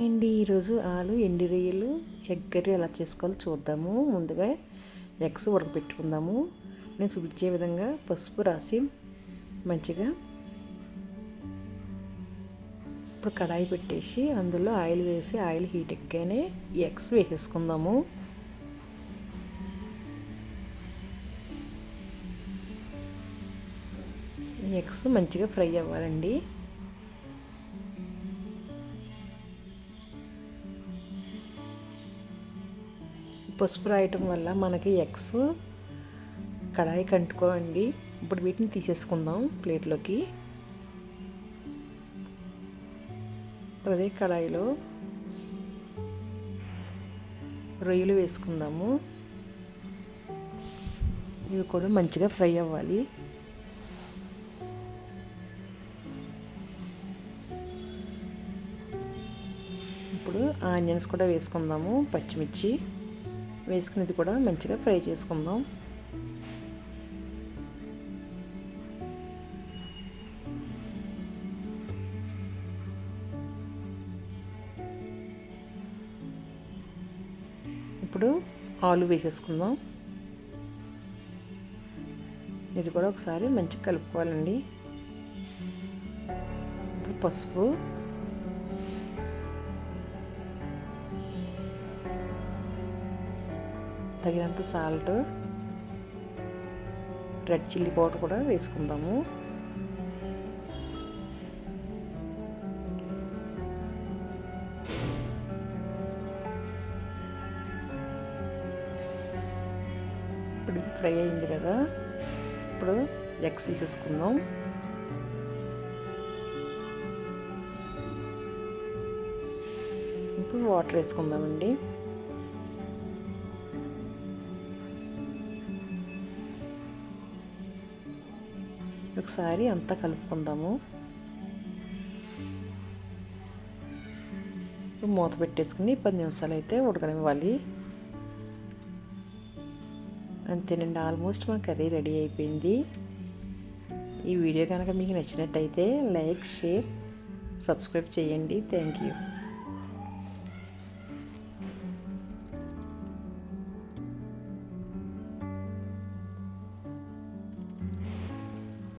అండి ఈరోజు ఆలు ఎండి రొయ్యలు ఎగ్ కర్రీ ఎలా చేసుకోవాలో చూద్దాము. ముందుగా ఎగ్స్ ఉడకపెట్టుకుందాము నేను చూపించే విధంగా పసుపు రాసి మంచిగా ఇప్పుడు కడాయి పెట్టేసి అందులో ఆయిల్ వేసి ఆయిల్ హీట్ ఎక్కానే ఎగ్స్ వేసేసుకుందాము. ఎగ్స్ మంచిగా ఫ్రై అవ్వాలండి. పసుపు రాయటం వల్ల మనకి ఎగ్స్ కడాయి కంటుకోండి ఇప్పుడు వీటిని తీసేసుకుందాం ప్లేట్లోకి. అదే కడాయిలో రొయ్యలు వేసుకుందాము. ఇవి కూడా మంచిగా ఫ్రై అవ్వాలి. ఇప్పుడు ఆనియన్స్ కూడా వేసుకుందాము పచ్చిమిర్చి. వేసుకునేది కూడా మంచిగా ఫ్రై చేసుకుందాం. ఇప్పుడు ఆలు వేసేసుకుందాం. ఇది కూడా ఒకసారి మంచిగా కలుపుకోవాలండి. ఇప్పుడు పసుపు. తగినంత సాల్ట్ రెడ్ చిల్లీ పౌడర్ కూడా వేసుకుందాము. ఇప్పుడు ఇది ఫ్రై అయింది కదా. ఇప్పుడు ఎగ్స్ తీసేసుకుందాం. ఇప్పుడు వాటర్ వేసుకుందామండి. ఒకసారి అంతా కలుపుకుందాము. మూత పెట్టేసుకుని పది నిమిషాలు అయితే ఉడకనివ్వాలి. అంతేనండి ఆల్మోస్ట్ మన కర్రీ రెడీ అయిపోయింది. ఈ వీడియో కనుక మీకు నచ్చినట్టయితే లైక్ షేర్ సబ్స్క్రైబ్ చేయండి. Thank you